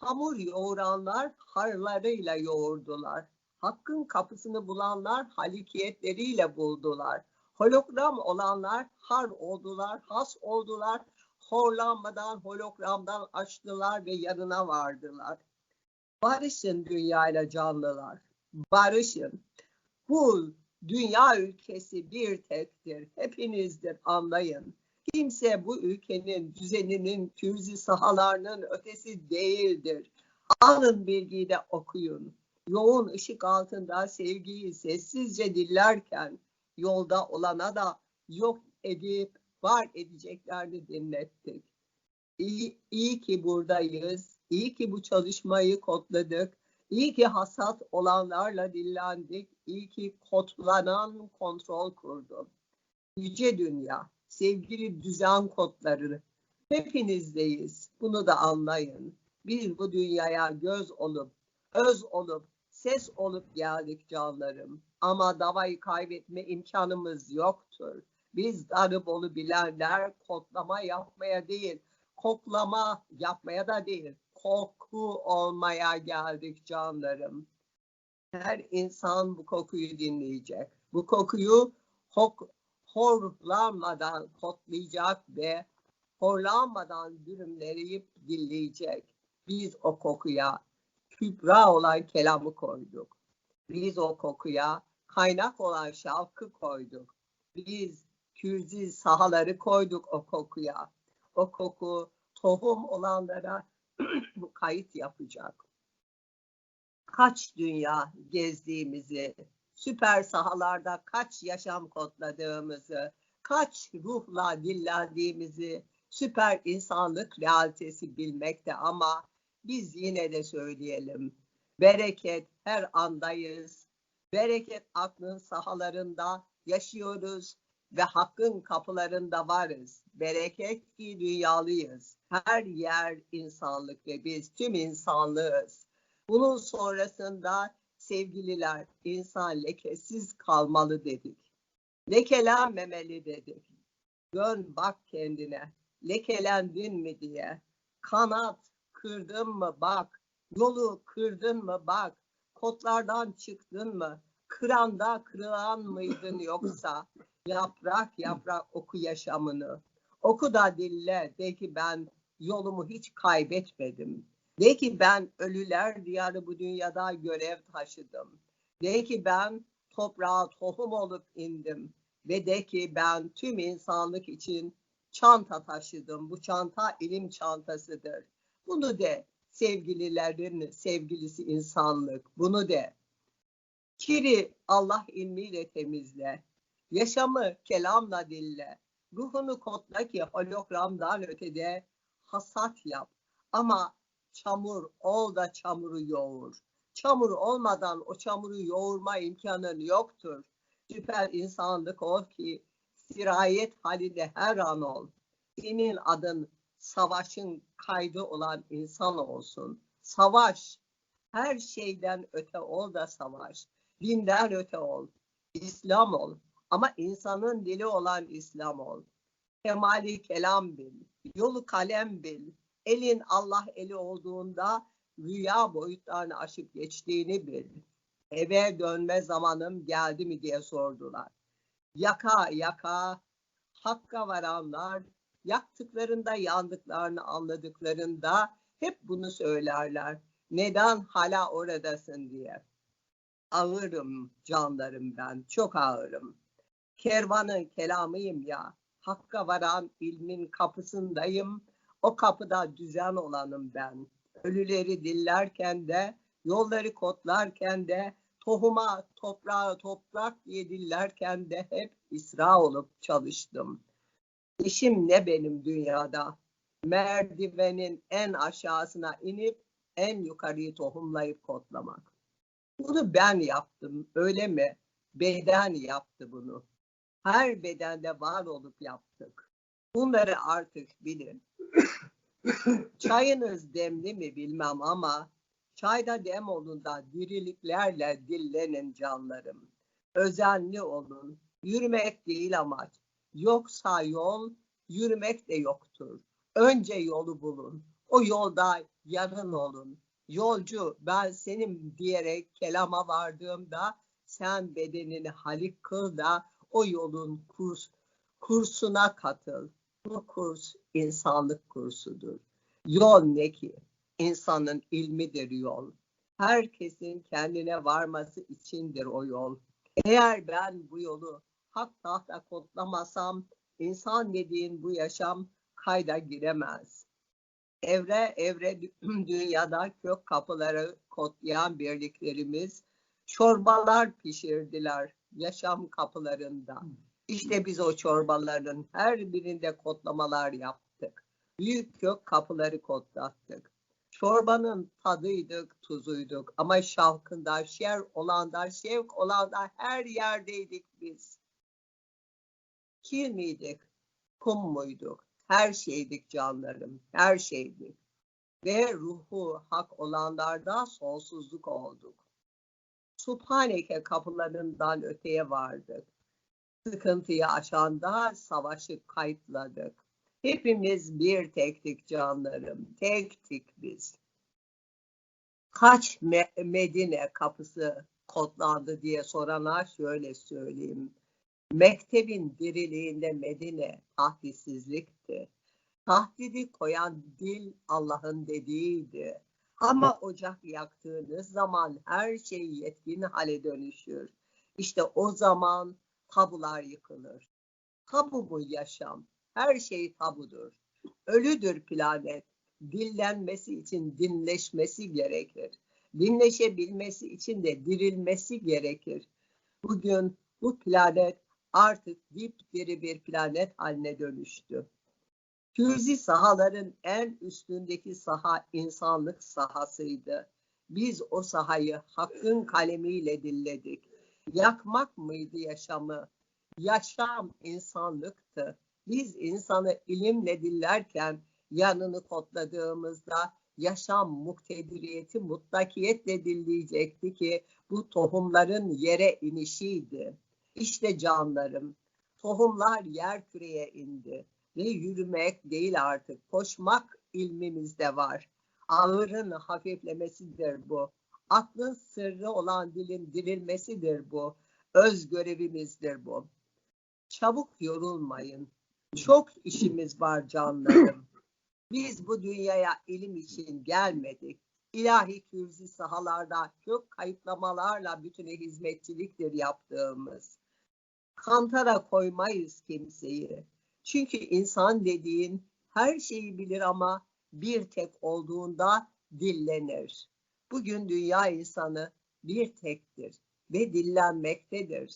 Hamur yoğuranlar harlarıyla yoğurdular. Hakkın kapısını bulanlar halikiyetleriyle buldular. Hologram olanlar har oldular, has oldular. Horlanmadan hologramdan açtılar ve yanına vardılar. Barışın dünyayla canlılar. Barışın. Bu dünya ülkesi bir tektir. Hepinizdir anlayın. Kimse bu ülkenin düzeninin, kürzi sahalarının ötesi değildir. Alın bilgiyi de okuyun. Yoğun ışık altında sevgiyi sessizce dillerken yolda olana da yok edip var edeceklerini dinlettik. İyi, iyi ki buradayız. İyi ki bu çalışmayı kodladık. İyi ki hasat olanlarla dillendik. İyi ki kodlanan kontrol kurdum. Yüce dünya, sevgili düzen kodları hepinizdeyiz. Bunu da anlayın. Biz bu dünyaya göz olup, öz olup, ses olup geldik canlarım. Ama davayı kaybetme imkanımız yoktur. Biz Darıbolu bilenler kodlama yapmaya değil, koklama yapmaya da değil, koku olmaya geldik canlarım. Her insan bu kokuyu dinleyecek. Bu kokuyu hok, horlanmadan koklayacak ve horlanmadan dürümleyip dinleyecek. Biz o kokuya kübra olan kelamı koyduk. Biz o kokuya kaynak olan şavkı koyduk. Biz kürzi sahaları koyduk o kokuya. O koku tohum olanlara kayıt yapacak. Kaç dünya gezdiğimizi, süper sahalarda kaç yaşam kodladığımızı, kaç ruhla dillendiğimizi, süper insanlık realitesi bilmekte ama biz yine de söyleyelim. Bereket her andayız. Bereket aklın sahalarında yaşıyoruz ve hakkın kapılarında varız. Bereket ki dünyalıyız. Her yer insanlık ve biz tüm insanlığız. Bunun sonrasında sevgililer insan lekesiz kalmalı dedik. Lekelenmemeli dedik. Dön bak kendine. Lekelendin mi diye. Kanat kırdın mı bak. Yolu kırdın mı bak. Kotlardan çıktın mı? Kıranda kırılan mıydın yoksa? Yaprak yaprak oku yaşamını. Oku da dille. De ki ben yolumu hiç kaybetmedim. De ki ben ölüler diyarı bu dünyada görev taşıdım. De ki ben toprağa tohum olup indim. Ve de ki ben tüm insanlık için çanta taşıdım. Bu çanta ilim çantasıdır. Bunu de sevgililerin sevgilisi insanlık. Bunu de. Kiri Allah ilmiyle temizle. Yaşamı kelamla dille. Ruhunu kodla ki hologramdan ötede hasat yap. Ama çamur ol da çamuru yoğur. Çamur olmadan o çamuru yoğurma imkanın yoktur. Süper insanlık ol ki sirayet halinde her an ol. Senin adın savaşın kaydı olan insan olsun. Savaş, her şeyden öte ol da savaş. Dinden öte ol. İslam ol. Ama insanın dili olan İslam ol. Kemali kelam bil. Yolu kalem bil. Elin Allah eli olduğunda rüya boyutlarını aşıp geçtiğini bil. Eve dönme zamanım geldi mi diye sordular. Yaka yaka hakka varanlar yaktıklarında yandıklarını anladıklarında hep bunu söylerler. Neden hala oradasın diye. Ağırım canlarım ben, çok ağırım. Kervanın kelamıyım ya, hakka varan ilmin kapısındayım. O kapıda düzen olanım ben. Ölüleri dillerken de, yolları kotlarken de, tohuma, toprağa, toprak diye dillerken de hep İsra olup çalıştım. İşim ne benim dünyada? Merdivenin en aşağısına inip en yukarıyı tohumlayıp kodlamak. Bunu ben yaptım, öyle mi? Beden yaptı bunu. Her bedende var olup yaptık. Bunları artık bilin. Çayınız demli mi bilmem ama çayda dem olun da diriliklerle dillenin canlarım. Özenli olun. Yürümek değil amaç. Yoksa yol, yürümek de yoktur. Önce yolu bulun. O yolda yarın olun. Yolcu ben senin diyerek kelama vardığımda sen bedenini halik kıl da o yolun kurs, kursuna katıl. Bu kurs insanlık kursudur. Yol ne ki? İnsanın ilmidir yol. Herkesin kendine varması içindir o yol. Eğer ben bu yolu hak tahta kodlamasam insan dediğin bu yaşam kayda giremez. Evre evre dünyada kök kapıları kodlayan birliklerimiz çorbalar pişirdiler yaşam kapılarında. İşte biz o çorbaların her birinde kodlamalar yaptık. Büyük kök kapıları kodlattık. Çorbanın tadıydık, tuzuyduk ama şavkında, şer olanda, şevk olanda her yerdeydik biz. Kir miydik, kum muyduk? Her şeydik canlarım, her şeydik. Ve ruhu hak olanlarda sonsuzluk olduk. Subhaneke kapılarından öteye vardık. Sıkıntıyı aşanda savaşı kayıtladık. Hepimiz bir tektik canlarım, tektik biz. Kaç Me- Medine kapısı kodlandı diye sorana şöyle söyleyeyim. Mektebin diriliğinde Medine tahditsizlikti. Tahdidi koyan dil Allah'ın dediğiydi. Ama ocak yaktığınız zaman her şey yetkin hale dönüşür. İşte o zaman tabular yıkılır. Tabu bu yaşam. Her şey tabudur. Ölüdür planet. Dinlenmesi için dinleşmesi gerekir. Dinleşebilmesi için de dirilmesi gerekir. Bugün bu planet artık dipdiri bir planet haline dönüştü. Kürzi sahaların en üstündeki saha insanlık sahasıydı. Biz o sahayı hakkın kalemiyle dilledik. Yakmak mıydı yaşamı? Yaşam insanlıktı. Biz insanı ilimle dillerken yanını kodladığımızda yaşam muktediriyeti mutlakiyetle dilleyecekti ki bu tohumların yere inişiydi. İşte canlarım, tohumlar yer küreye indi ve yürümek değil artık, koşmak ilmimizde var. Ağırın hafiflemesidir bu. Aklın sırrı olan dilin dirilmesidir bu. Öz görevimizdir bu. Çabuk yorulmayın. Çok işimiz var canlarım. Biz bu dünyaya ilim için gelmedik. İlahi kürzi sahalarda kök kayıtlamalarla bütüne hizmetçiliktir yaptığımız. Kantara koymayız kimseyi. Çünkü insan dediğin her şeyi bilir ama bir tek olduğunda dillenir. Bugün dünya insanı bir tektir ve dillenmektedir.